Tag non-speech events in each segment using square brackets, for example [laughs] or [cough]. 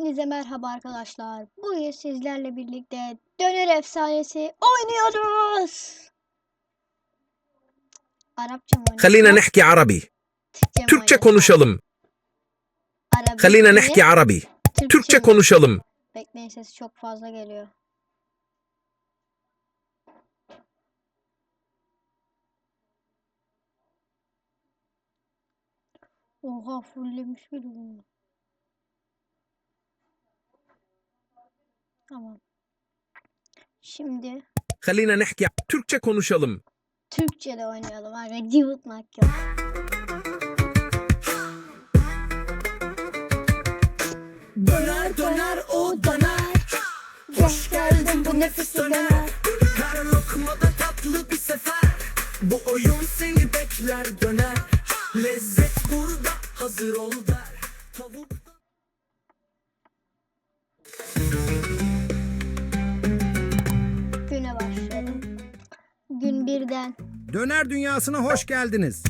Hepinize merhaba arkadaşlar. Bugün sizlerle birlikte Döner Efsanesi oynuyoruz. Arapça mı? Kalina nehki Arabi. Türkçe konuşalım. Kalina nehki Arabi. Türkçe konuşalım. Bekleyin sesi çok fazla geliyor. Oha fullemiş bir bunu. Tamam. Şimdi. Halina nehki. Türkçe konuşalım. Türkçe'de oynayalım abi. Cıvıtmak yok. Döner döner o döner. Hoş geldin bu nefis döner. Her lokmada tatlı bir sefer. Bu oyun seni bekler döner. Lezzet burada hazır ol der. Birden Döner dünyasına hoş geldiniz.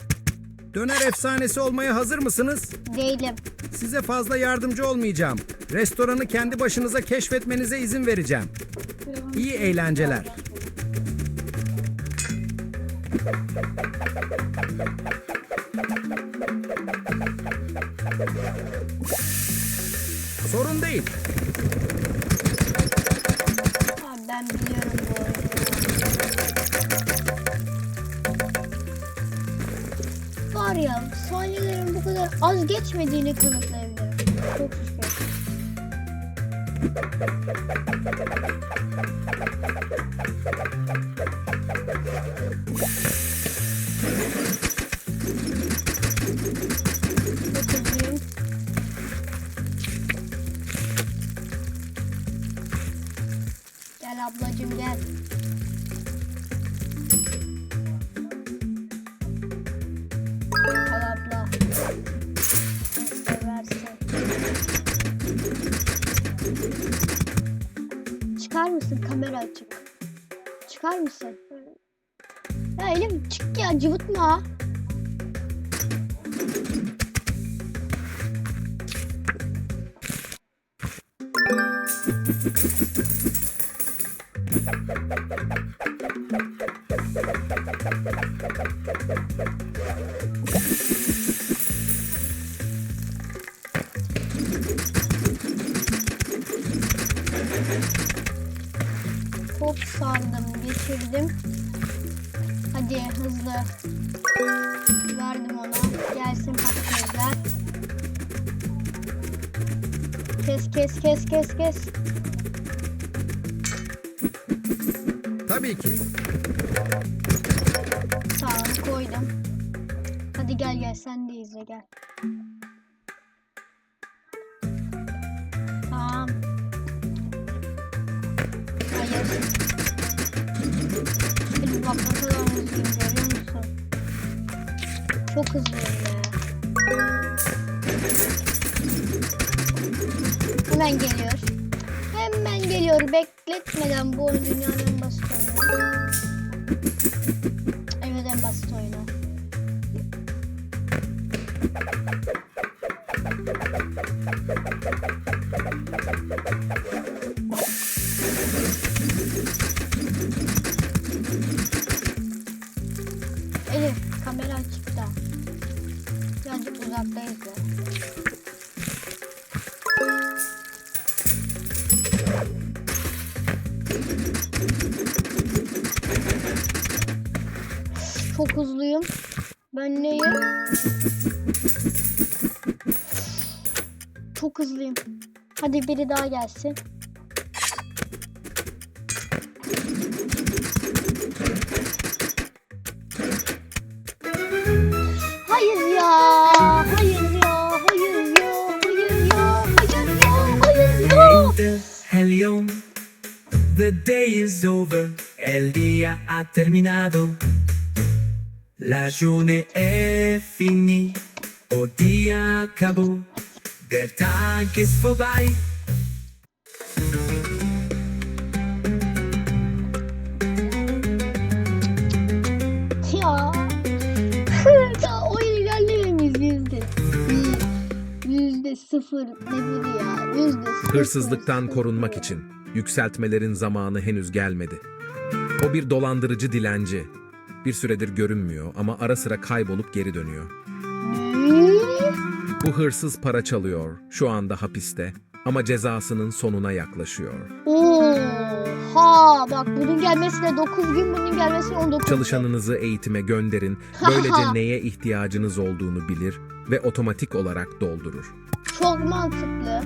Döner efsanesi olmaya hazır mısınız? değilim. Size fazla yardımcı olmayacağım. Restoranı kendi başınıza keşfetmenize izin vereceğim. İyi eğlenceler. Sorun değil. Az geçmediğini kanıtlayabilirim. Çok şükür. Gel ablacım gel. Elim çık ya cıvıtma. Hop sardım, geçirdim. Hadi hızlı. Verdim ona. Gelsin patatesler. Kes kes kes kes kes. Tabii ki. Sağını koydum. Hadi gel gel sen de izle gel. Tamam. Hayır. Hadi bak Çok hızlıyım ya. Hemen geliyor. Hemen geliyor. Bekletmeden bu oyun dünyanın basit oyunu. fokusluyum. Ben neyim? Çok hızlıyım. Hadi biri daha gelsin. Hayır ya. Hayır ya. Hayır ya. Hayır ya. Hayır ya. Hayır ya. Hayır ya. The day is over. El día ha terminado. La journée est finie O dia acabou Der Tag ist vorbei Ya. [laughs] ya oyun ilerlememiş yüzde. Yüzde sıfır ne biri ya. Yüzde sıfır. Hırsızlıktan korunmak için yükseltmelerin zamanı henüz gelmedi. O bir dolandırıcı dilenci. Bir süredir görünmüyor ama ara sıra kaybolup geri dönüyor. Bu hırsız para çalıyor. Şu anda hapiste ama cezasının sonuna yaklaşıyor. Oha bak bunun gelmesine 9 gün bunun gelmesine 19 gün. Çalışanınızı eğitime gönderin. Böylece neye ihtiyacınız olduğunu bilir ve otomatik olarak doldurur. Çok mantıklı.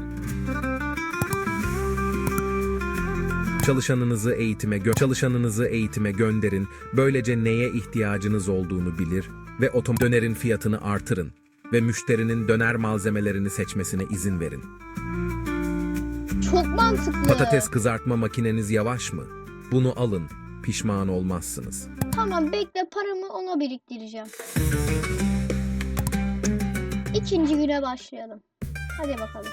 Çalışanınızı eğitime gö- çalışanınızı eğitime gönderin. Böylece neye ihtiyacınız olduğunu bilir ve otom dönerin fiyatını artırın ve müşterinin döner malzemelerini seçmesine izin verin. Çok mantıklı. Patates kızartma makineniz yavaş mı? Bunu alın. Pişman olmazsınız. Tamam bekle paramı ona biriktireceğim. İkinci güne başlayalım. Hadi bakalım.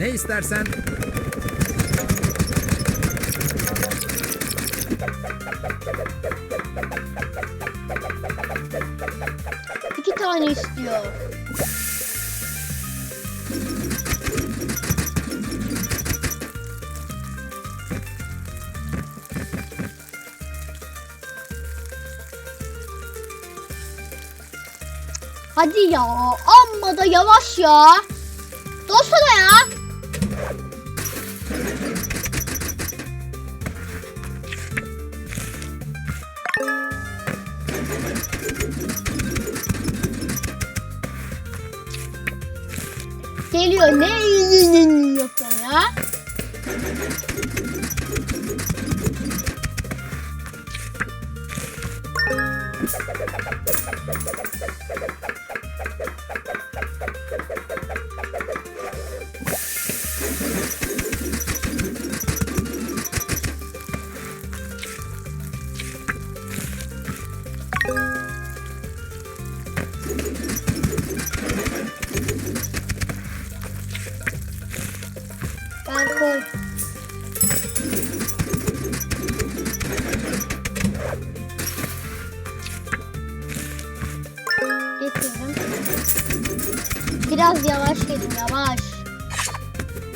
Ne istersen İki tane istiyor. Hadi ya, amma da yavaş ya. Geliyor ne yapıyorsun ya? Ben koy. Getirdim. Biraz yavaş gelin yavaş.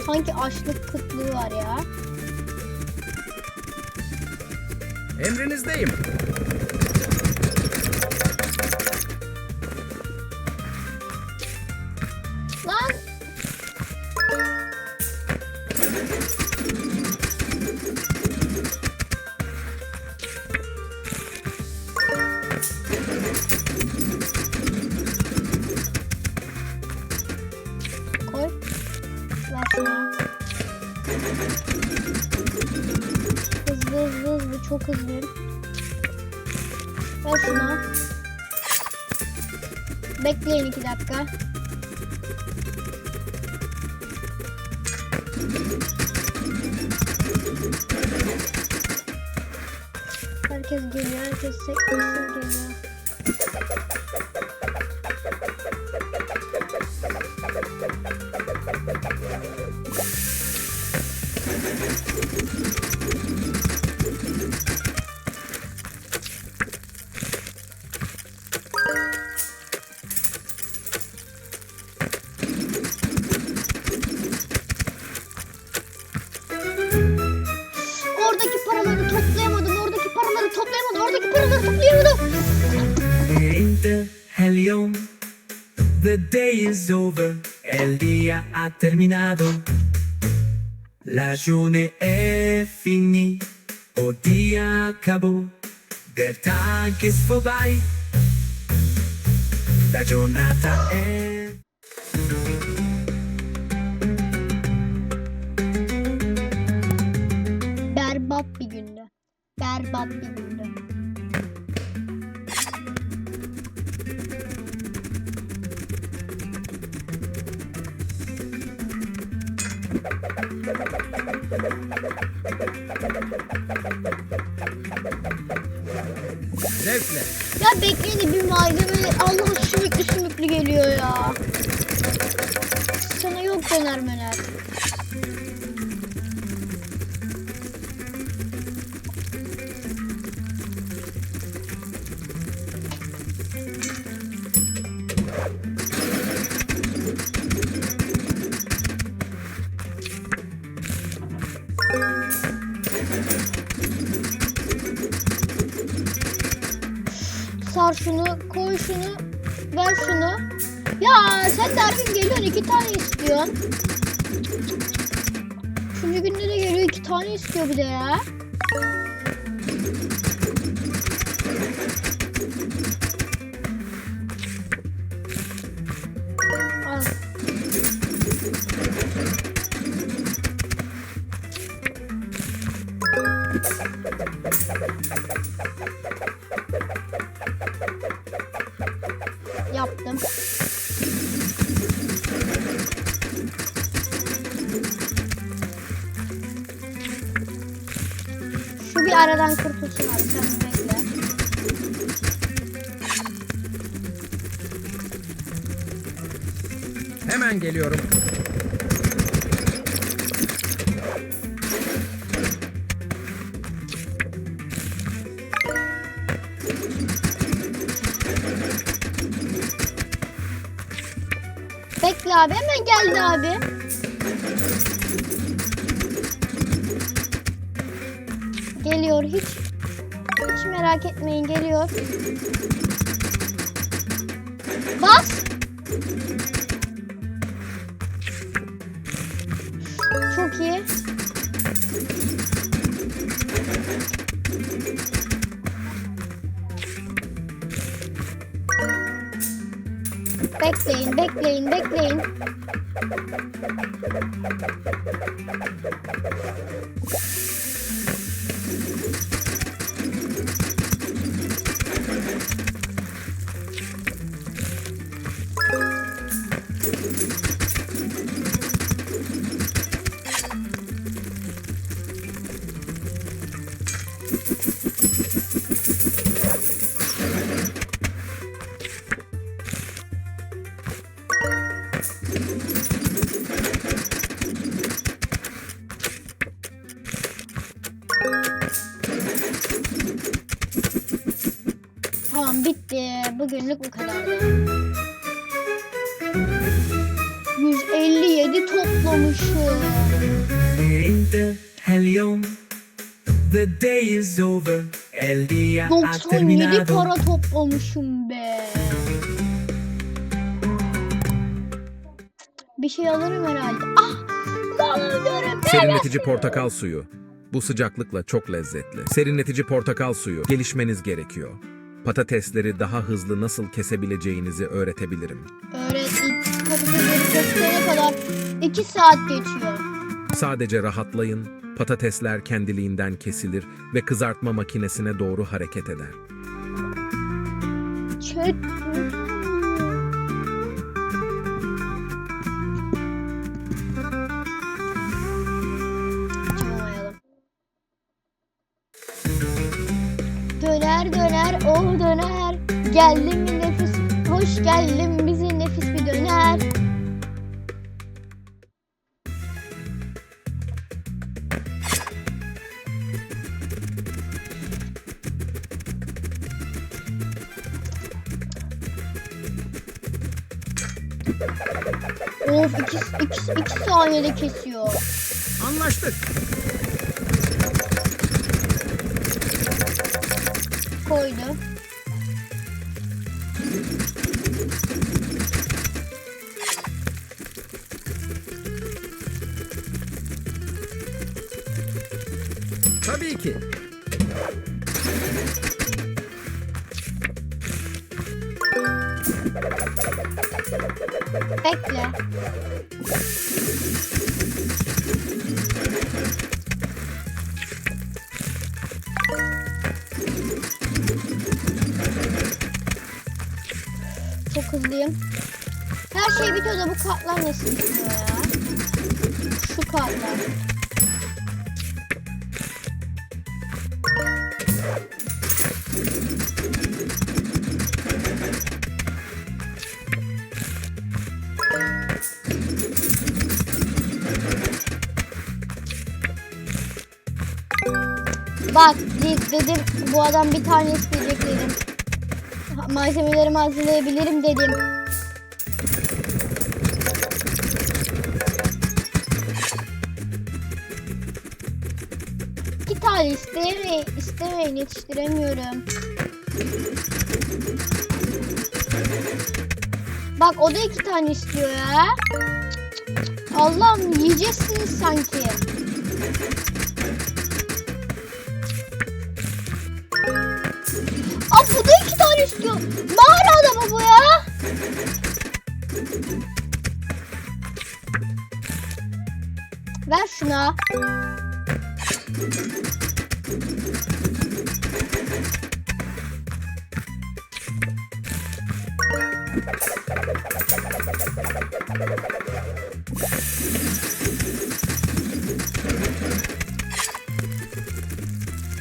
Sanki açlık kıtlığı var ya. emrinizdeyim. Çok hızlıyım. Ver şunu. Bekleyin iki dakika. Herkes geliyor, herkes sektörse geliyor. Ha terminado. La journée est finie. O dia acabou. Der Tag ist vorbei. La giornata è Berbat bir gündü. Berbat bir gündü. Zevkle. Ya bekleyin bir malzeme şunu, koy şunu, ver şunu. Ya sen de gün geliyorsun iki tane istiyorsun. Üçüncü günde de geliyor iki tane istiyor bir de ya. Al. Şu bir aradan kurtulsun abi sen bekle. Hemen geliyorum. Geldi abi. Geliyor hiç hiç merak etmeyin geliyor. Bas. Çok iyi. Bekleyin, bekleyin, bekleyin. Thank [laughs] you. Para toplamışım be. Bir şey alırım herhalde. Ah! Serinletici portakal suyu. Bu sıcaklıkla çok lezzetli. Serinletici portakal suyu. Gelişmeniz gerekiyor. Patatesleri daha hızlı nasıl kesebileceğinizi öğretebilirim. Öğret. Patatesleri kesene kadar 2 saat geçiyor. Sadece rahatlayın, patatesler kendiliğinden kesilir ve kızartma makinesine doğru hareket eder. Döner döner o döner. Geldim mi nefis, hoş geldin bizi nefis bir döner. 2 2 2 saniyede kesiyor. Anlaştık. Koydu. Tabii ki. Bekle. Çok hızlıyım. Her şey bitiyor da bu kartlar nasıl bitmiyor ya? Şu kartlar. Bak de- dedim bu adam bir tane isteyecek dedim. Malzemelerimi hazırlayabilirim dedim. İki tane istemeyin, istemeyin yetiştiremiyorum. Bak o da iki tane istiyor ya. Allah'ım yiyeceksiniz sanki. Bu da iki tane istiyor. Mağara adamı bu ya. Ver şuna.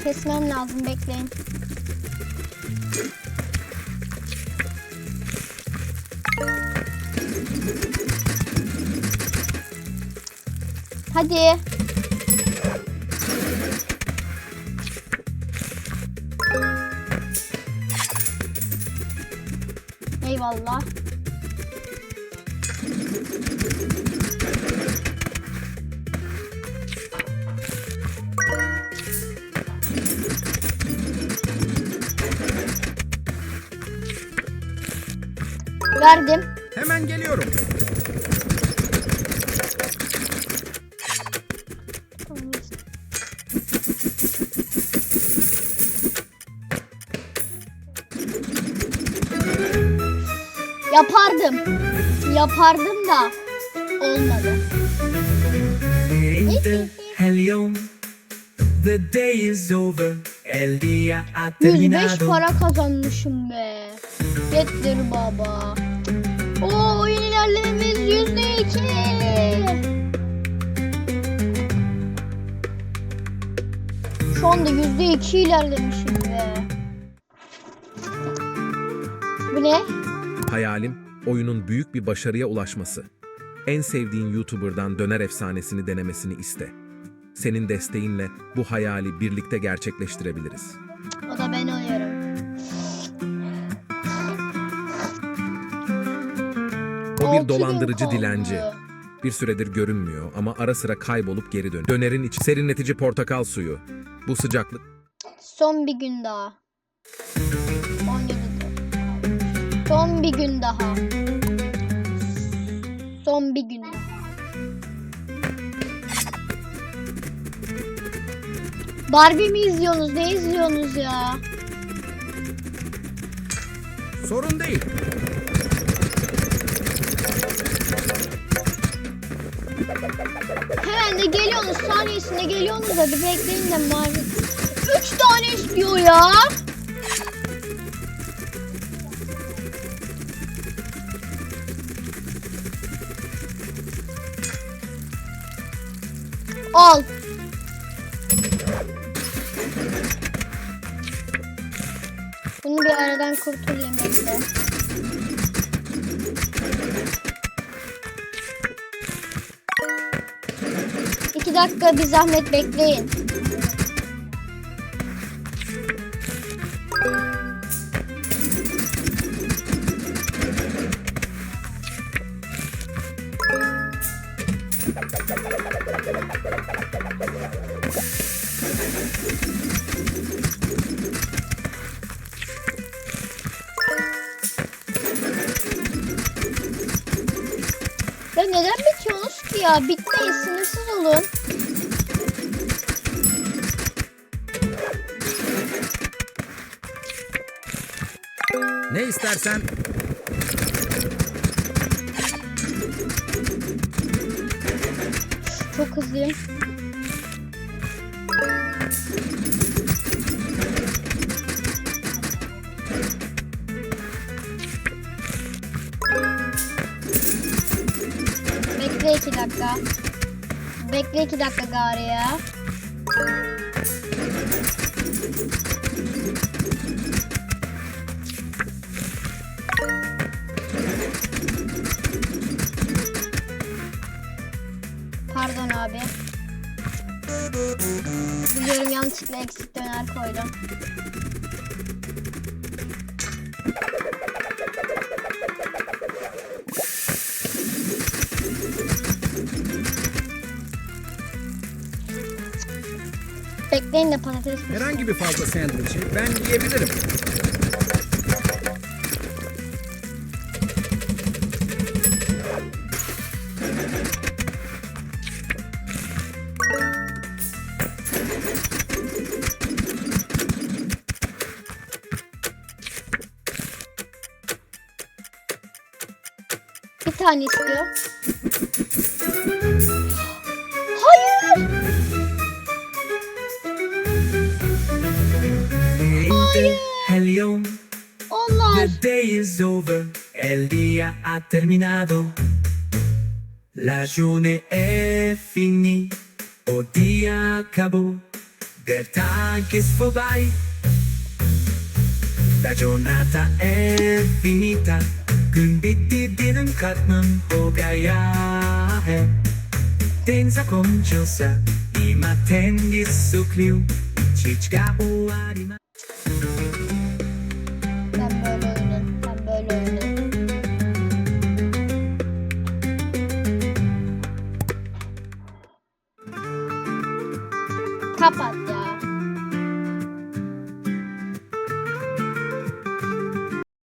Kesmem lazım bekleyin. Hadi. Eyvallah. Verdim. Hemen geliyorum. Yapardım. Yapardım da olmadı. The day is over. El día ha 105 terminado. para kazanmışım be. Getir baba. Oo oyun ilerlememiz yüzde iki. Şu anda yüzde iki ilerlemişim be. Bu ne? Hayalim, oyunun büyük bir başarıya ulaşması. En sevdiğin YouTuber'dan döner efsanesini denemesini iste. Senin desteğinle bu hayali birlikte gerçekleştirebiliriz. O da ben oluyorum. O bir dolandırıcı dilenci. Bir süredir görünmüyor ama ara sıra kaybolup geri dönüyor. Dönerin içi serinletici portakal suyu. Bu sıcaklık Son bir gün daha. 17 Son bir gün daha. Son bir gün daha. Barbie mi izliyorsunuz? Ne izliyorsunuz ya? Sorun değil. Hemen de geliyorsunuz. Saniyesinde geliyorsunuz da bir bekleyin de mavi. Üç tane istiyor ya. Al. Bunu bir aradan kurtulayım bekle. İki dakika bir zahmet bekleyin. Ya neden bitiyorsunuz ki ya? Bitmeyin sınırsız olun. Ne istersen Hızlıyım. Bekle iki dakika. Bekle iki dakika gari ya. Abi. Biliyorum yanlışlıkla eksik döner koydum. Bekleyin de patates herhangi bir fazla sandviçi ben yiyebilirim. Saniye istiyor. Hayır. Yom, Onlar. the day is over, el día ha terminado. La journée est finie, o dia acabou, del tag is voorbij. La giornata è finita, gün bitti dinim katman o gayahe. Denza konuşulsa, ima tengis sukliu, çiçka o arima.